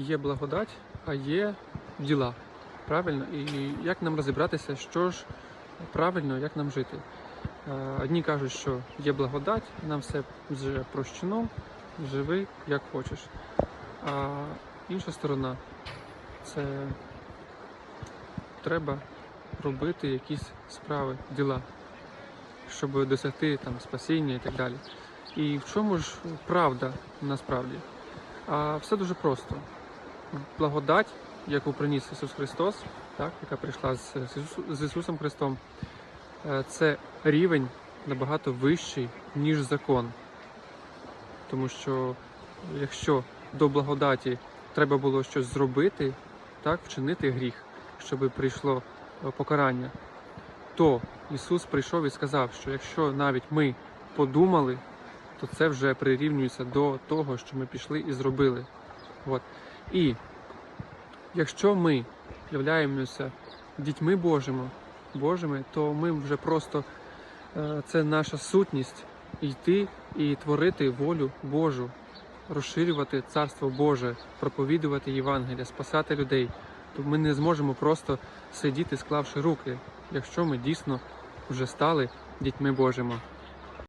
є благодать, а є діла. Правильно? І як нам розібратися, що ж правильно, як нам жити? Е, Одні кажуть, що є благодать, нам все вже прощено, живи як хочеш. А інша сторона це треба робити якісь справи, діла, щоб досягти там спасіння і так далі. І в чому ж правда насправді? А все дуже просто. Благодать, яку приніс Ісус Христос, так, яка прийшла з, з Ісусом Христом, е, це рівень набагато вищий, ніж закон. Тому що якщо до благодаті треба було щось зробити, так, вчинити гріх, щоб прийшло е, покарання, то Ісус прийшов і сказав, що якщо навіть ми подумали, то це вже прирівнюється до того, що ми пішли і зробили. От. І якщо ми являємося дітьми Божими, Божими, то ми вже просто е, це наша сутність йти і творити волю Божу, розширювати царство Боже, проповідувати Євангелія, спасати людей. То ми не зможемо просто сидіти, склавши руки, якщо ми дійсно вже стали дітьми Божими.